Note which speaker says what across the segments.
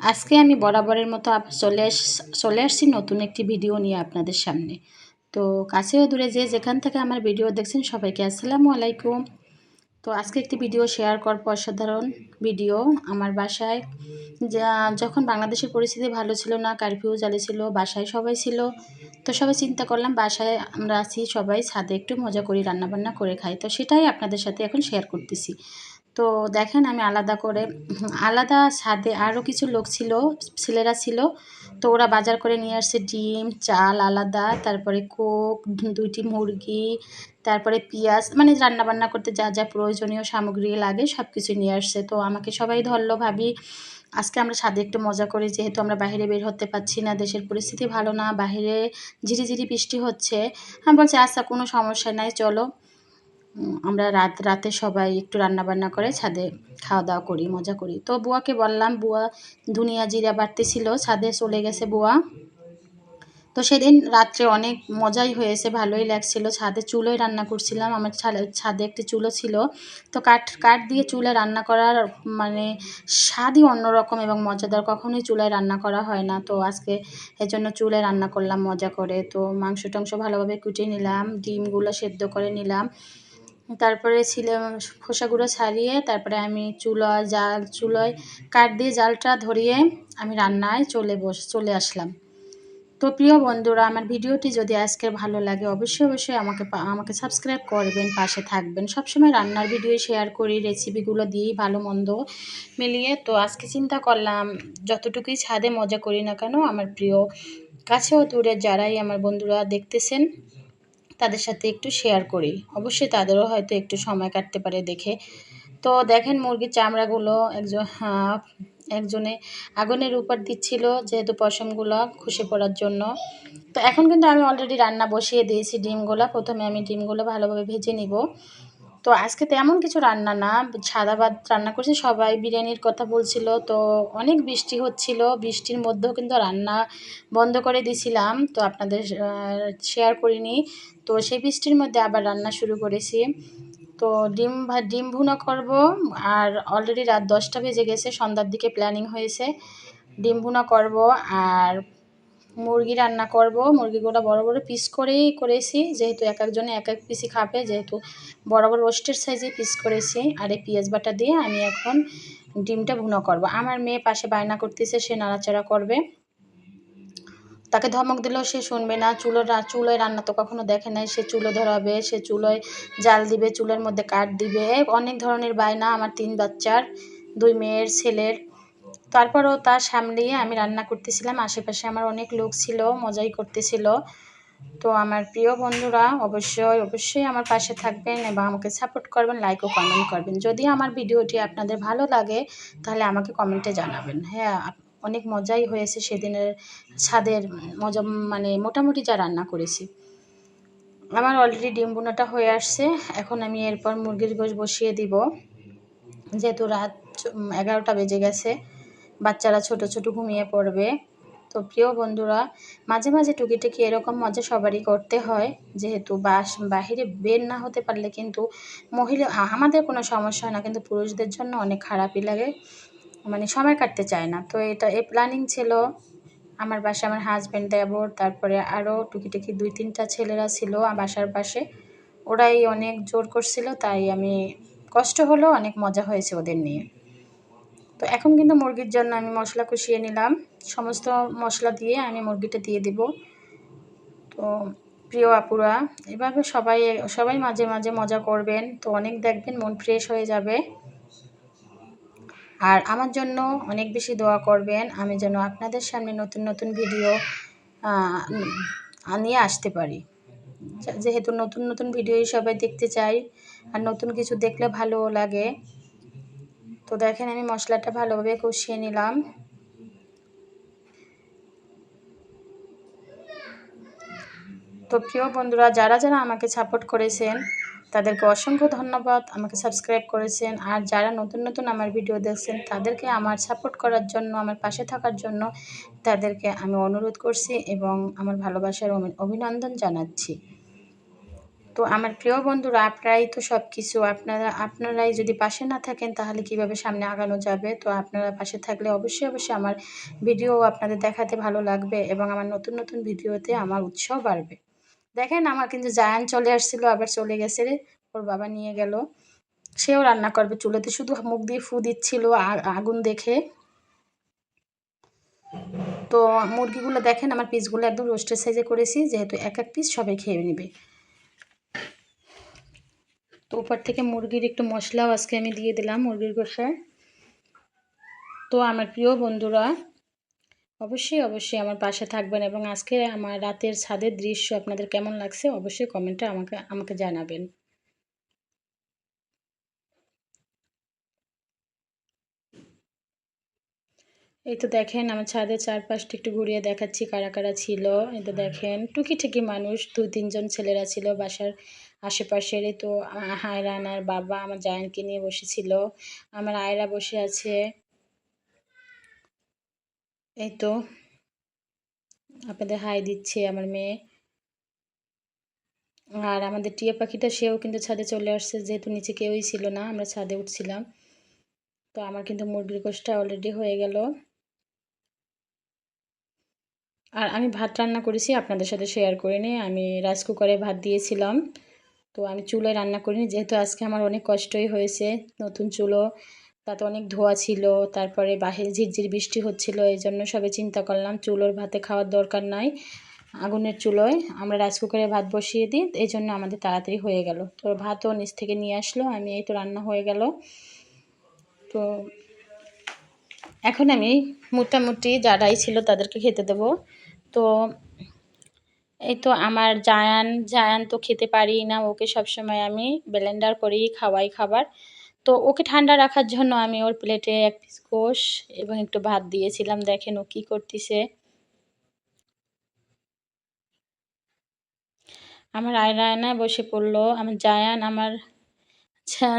Speaker 1: আজকে আমি বরাবরের মতো চলে চলে আসছি নতুন একটি ভিডিও নিয়ে আপনাদের সামনে। তো কাছেও দূরে যে যেখান থেকে আমার ভিডিও দেখছেন সবাইকে আসসালামু আলাইকুম। তো আজকে একটি ভিডিও শেয়ার করব অসাধারণ ভিডিও আমার বাসায়। যা, যখন বাংলাদেশের পরিস্থিতি ভালো ছিল না কারফিউ ছিল, বাসায় সবাই ছিল, তো সবাই চিন্তা করলাম বাসায় আমরা আছি, সবাই ছাদে একটু মজা করি, রান্নাবান্না করে খাই। তো সেটাই আপনাদের সাথে এখন শেয়ার করতেছি। তো দেখেন আমি আলাদা করে, আলাদা ছাদে আরও কিছু লোক ছিল, ছেলেরা ছিল। তো ওরা বাজার করে নিয়ে আসছে ডিম, চাল আলাদা, তারপরে কোক, দুইটি মুরগি, তারপরে পেঁয়াজ মানে রান্না বান্না করতে যা যা প্রয়োজনীয় সামগ্রী লাগে সব কিছু নিয়ে আসছে। তো আমাকে সবাই ধরলো, ভাবি, আজকে আমরা ছাদে একটু মজা করি, যেহেতু আমরা বাইরে বের হতে পারছি না, দেশের পরিস্থিতি ভালো না, বাইরে ঝিরিঝিরি বৃষ্টি হচ্ছে। আমি বলছি আচ্ছা কোনো সমস্যা নাই, চলো। আমরা রাত, রাতে সবাই একটু রান্না বান্না করে ছাদে খাওয়া দাওয়া করি, মজা করি। তো বুয়াকে বললাম, বুয়া দুনিয়া জিরা বাড়তেছিল, ছাদে চলে গেছে বুয়া। তো সেদিন রাত্রে অনেক মজাই হয়েছে, ভালোই লাগছিল। ছাদে চুলোয় রান্না করছিলাম, আমার ছাদে একটি চুলো ছিল। তো কাঠ কাঠ দিয়ে চুলে রান্না করার মানে স্বাদই অন্যরকম এবং মজাদার, কখনোই চুলায় রান্না করা হয় না। তো আজকে এজন্য চুলে রান্না করলাম, মজা করে। তো মাংস টাংস ভালোভাবে কুটে নিলাম, ডিমগুলো সেদ্ধ করে নিলাম। তারপরে ছিলে খোসাগুলো ছাড়িয়ে, তারপরে আমি চুলা জাল, চুলোয় কাঠ দিয়ে জালটা ধরিয়ে আমি রান্নায় চলে বস, চলে আসলাম। তো প্রিয় বন্ধুরা, আমার ভিডিওটি যদি আজকের ভালো লাগে, অবশ্যই অবশ্যই আমাকে আমাকে সাবস্ক্রাইব করবেন, পাশে থাকবেন। সবসময় রান্নার ভিডিও শেয়ার করি, রেসিপিগুলো দিই ভালো মন্দ মিলিয়ে। তো আজকে চিন্তা করলাম, যতটুকুই ছাদে মজা করি না কেন, আমার প্রিয়, কাছেও দূরে যারাই আমার বন্ধুরা দেখতেছেন তাদের সাথে একটু শেয়ার করি। অবশ্যই তাদেরও হয়তো একটু সময় কাটতে পারে দেখে। তো দেখেন মুরগির চামড়াগুলো একজন একজনে আগুনের উপর দিচ্ছিল যেহেতু পশমগুলো খুশি পড়ার জন্য। তো এখন কিন্তু আমি অলরেডি রান্না বসিয়ে দিয়েছি ডিমগুলো। প্রথমে আমি ডিমগুলো ভালোভাবে ভেজে নিব। তো আজকে তেমন কিছু রান্না না। সাদা ভাত রান্না করছি, সবাই বিরিয়ানির কথা বলছিল, তো অনেক বৃষ্টি হচ্ছিল, বৃষ্টির মধ্যেও কিন্তু রান্না বন্ধ করে দিয়েছিলাম তো আপনাদের শেয়ার করিনি। তো সেই বৃষ্টির মধ্যে আবার রান্না শুরু করেছি। তো ডিম ভা, ডিম ভুনা করব, আর অলরেডি রাত দশটা বেজে গেছে, সন্ধ্যার দিকে প্ল্যানিং হয়েছে। ডিম ভুনা করব, আর মুরগি রান্না করব। মুরগিগুলো বড় বড় পিস করেই করেছি। যেহেতু এক একজনে এক এক পিসই খাবে, যেহেতু বড় বড় রোস্টের সাইজে পিস করেছি। আর এই পেঁয়াজ বাটা দিয়ে আমি এখন ডিমটা ভুনা করব। আমার মেয়ে পাশে বায়না করতেছে, সে নাড়াচাড়া করবে। তাকে ধমক দিলেও সে শুনবে না। চুলো চুলোয় রান্না তো কখনো দেখে নাই। সে চুলো ধরাবে, সে চুলোয় জাল দিবে, চুলের মধ্যে কাঠ দিবে। অনেক ধরনের বায়না আমার তিন বাচ্চার, দুই মেয়ের, ছেলের। তারপরেও তা সামলিয়ে আমি রান্না করতেছিলাম। আশেপাশে আমার অনেক লোক ছিল, মজাই করতেছিল। তো আমার প্রিয় বন্ধুরা, অবশ্যই অবশ্যই আমার পাশে থাকবেন এবং আমাকে সাপোর্ট করবেন লাইক ও কমেন্ট করবেন। যদি আমার ভিডিওটি আপনাদের ভালো লাগে, তাহলে আমাকে কমেন্টে জানাবেন। হ্যাঁ অনেক মজাই হয়েছে সেদিনের ছাদের মজা মানে মোটামুটি যা রান্না করেছি। আমার অলরেডি ডিম বোনাটা হয়ে আসছে। এখন আমি এরপর মুরগির গোশ বসিয়ে দিব। যেহেতু রাত এগারোটা বেজে গেছে। বাচ্চারা ছোট ছোট ঘুমিয়ে পড়বে। তো প্রিয় বন্ধুরা, মাঝে মাঝে টুকিটাকি এরকম মজা সবারই করতে হয়। যেহেতু বাস বাহিরে বের না হতে পারলে কিন্তু মহিলা আমাদের কোনো সমস্যা হয় না, কিন্তু পুরুষদের জন্য অনেক খারাপই লাগে। মানে সময় কাটতে চায় না। তো এটা এই প্ল্যানিং ছিল। আমার বাসায় আমার হাজব্যান্ড দেবর, তারপরে আরও টুকিটাকি দুই, তিনটা ছেলেরা ছিল বাসার পাশে। ওরাই অনেক জোর করছিল, তাই আমি, কষ্ট হলো, অনেক মজা হয়েছে ওদের নিয়ে। তো এখন কিন্তু মুরগির জন্য আমি মশলা কষিয়ে নিলাম। সমস্ত মশলা দিয়ে আমি মুরগিটা দিয়ে দিব। তো প্রিয় আপুরা, এভাবে সবাই সবাই মাঝে মাঝে মজা করবেন। তো অনেক দেখবেন মন ফ্রেশ হয়ে যাবে। আর আমার জন্য অনেক বেশি দোয়া করবেন। আমি যেন আপনাদের সামনে নতুন নতুন ভিডিও নিয়ে আসতে পারি। যেহেতু নতুন নতুন ভিডিওই সবাই দেখতে চাই, আর নতুন কিছু দেখলে ভালো লাগে। তো দেখেন আমি মশলাটা ভালোভাবে কষিয়ে নিলাম। তো প্রিয় বন্ধুরা, যারা যারা আমাকে সাপোর্ট করেছেন, তাদেরকে অসংখ্য ধন্যবাদ, আমাকে সাবস্ক্রাইব করেছেন। আর যারা নতুন নতুন আমার ভিডিও দেখছেন, তাদেরকে আমার সাপোর্ট করার জন্য, আমার পাশে থাকার জন্য, তাদেরকে আমি অনুরোধ করছি এবং আমার ভালোবাসার অভি- অভিনন্দন জানাচ্ছি। তো আমার প্রিয় বন্ধুরা, আপনারাই তো সব কিছু আপনারা, আপনারাই যদি পাশে না থাকেন তাহলে কীভাবে সামনে আগানো যাবে? তো আপনারা পাশে থাকলে অবশ্যই অবশ্যই আমার ভিডিও আপনাদের দেখাতে ভালো লাগবে এবং আমার নতুন নতুন ভিডিওতে আমার উৎসাহ বাড়বে। দেখেন, আমার কিন্তু জায়ান চলে আসছিল, আবার চলে গেছে রে, ওর বাবা নিয়ে গেল। সেও রান্না করবে, চুলোতে শুধু মুখ দিয়ে ফু দিচ্ছিল আগুন দেখে। তো মুরগিগুলো দেখেন, আমার পিসগুলো একদম রোস্টের সাইজে করেছি, যেহেতু এক এক পিস সবাই খেয়ে নেবে। তো উপর থেকে মুরগির একটু মশলাও আজকে আমি দিয়ে দিলাম মুরগির গোসায় তো আমার প্রিয় বন্ধুরা, অবশ্যই অবশ্যই আমার পাশে থাকবেন এবং আজকে আমার রাতের ছাদের দৃশ্য আপনাদের কেমন লাগছে অবশ্যই কমেন্টে আমাকে আমাকে জানাবেন। এই তো দেখেন আমার ছাদের চারপাশটা একটু ঘুরিয়ে দেখাচ্ছি কারা কারা ছিল। এই তো দেখেন টুকি মানুষ দু তিনজন ছেলেরা ছিল বাসার আশেপাশের এই তো হায়রানার বাবা আমার জায়ানকে নিয়ে বসেছিল। আমার আয়রা বসে আছে। এই তো, আপনাদের হাই দিচ্ছে আমার মেয়ে। আর আমাদের টিয়া পাখিটা, সেও কিন্তু ছাদে চলে আসছে, যেহেতু নিচে কেউই ছিল না, আমরা ছাদে উঠছিলাম। তো আমার কিন্তু মুরগির কোষটা অলরেডি হয়ে গেল। আর আমি ভাত রান্না করেছি, আপনাদের সাথে শেয়ার করে নিয়ে আমি রাইস কুকারে ভাত দিয়েছিলাম। তো আমি চুলোয় রান্না করিনি, যেহেতু আজকে আমার অনেক কষ্টই হয়েছে। নতুন চুলো, তাতে অনেক ধোয়া ছিল, তারপরে বাহিরে ঝিরঝির বৃষ্টি হচ্ছিল, এই জন্য সবে চিন্তা করলাম চুলোর ভাতে খাওয়ার দরকার নাই, আগুনের চুলোয়। আমরা রাইস কুকারে ভাত বসিয়ে দিই, এই জন্য আমাদের তাড়াতাড়ি হয়ে গেল। তো ভাতও নিচ থেকে নিয়ে আসলো, আমি এই তো রান্না হয়ে গেল। তো এখন আমি মোটামুটি যারাই ছিল তাদেরকে খেতে দেব। তো এই তো আমার জায়ান জায়ান তো খেতে পারি না, ওকে সবসময় আমি ব্লেন্ডার করেই খাওয়াই খাবার। তো ওকে ঠান্ডা রাখার জন্য আমি ওর প্লেটে এক পিস গোশ এবং একটু ভাত দিয়েছিলাম, দেখেন ও কী করতেছে। আমার আয়রায়না বসে পড়ল, আমার জায়ান, আমার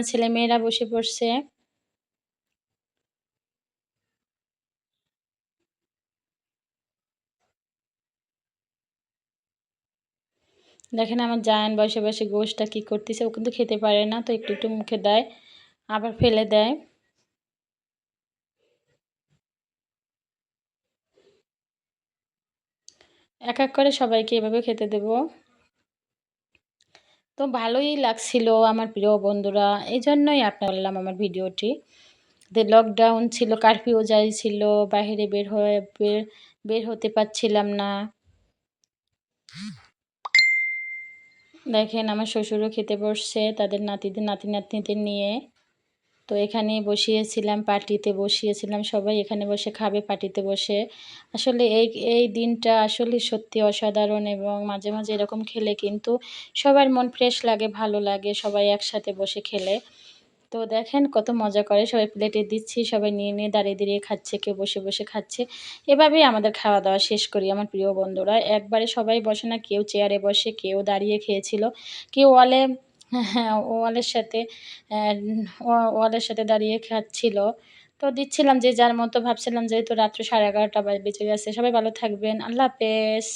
Speaker 1: ছেলে মেয়েরা বসে পড়ছে। দেখেন আমার জায়ান বসে বসে গোশটা কী করতেছে, ও কিন্তু খেতে পারে না, তো একটু একটু মুখে দেয়, আবার ফেলে দেয়। এক এক করে সবাইকে এভাবে খেতে দেব। তো ভালোই লাগছিল আমার প্রিয় বন্ধুরা এই জন্যই আপনার বললাম আমার ভিডিওটি। যে লকডাউন ছিল কারফিউ যাই ছিল বাহিরে বের হয়ে বের হতে পারছিলাম না। দেখেন আমার শ্বশুরও খেতে বসছে, তাদের নাতিদের নাতি নাতনিদের নিয়ে। তো এখানে বসিয়েছিলাম, পার্টিতে বসিয়েছিলাম, সবাই এখানে বসে খাবে, পার্টিতে বসে। আসলে এই এই দিনটা আসলে সত্যি অসাধারণ এবং মাঝে মাঝে এরকম খেলে কিন্তু সবার মন ফ্রেশ লাগে, ভালো লাগে, সবাই একসাথে বসে খেলে। তো দেখেন কত মজা করে সবাই প্লেটে দিচ্ছি, সবাই নিয়ে নিয়ে দাঁড়িয়ে দাঁড়িয়ে খাচ্ছে, কেউ বসে বসে খাচ্ছে। এভাবেই আমাদের খাওয়া দাওয়া শেষ করি আমার প্রিয় বন্ধুরা। একবারে সবাই বসে না, কেউ চেয়ারে বসে, কেউ দাঁড়িয়ে খেয়েছিল, কেউ ওয়ালে হ্যাঁ ওয়ালের সাথে ওয়ালের সাথে দাঁড়িয়ে খাচ্ছিল। তো দিচ্ছিলাম যে যার মতো, ভাবছিলাম যেহেতু রাত্র সাড়ে এগারোটা বেজে গেছে। সবাই ভালো থাকবেন। আল্লাহ হাফেজ।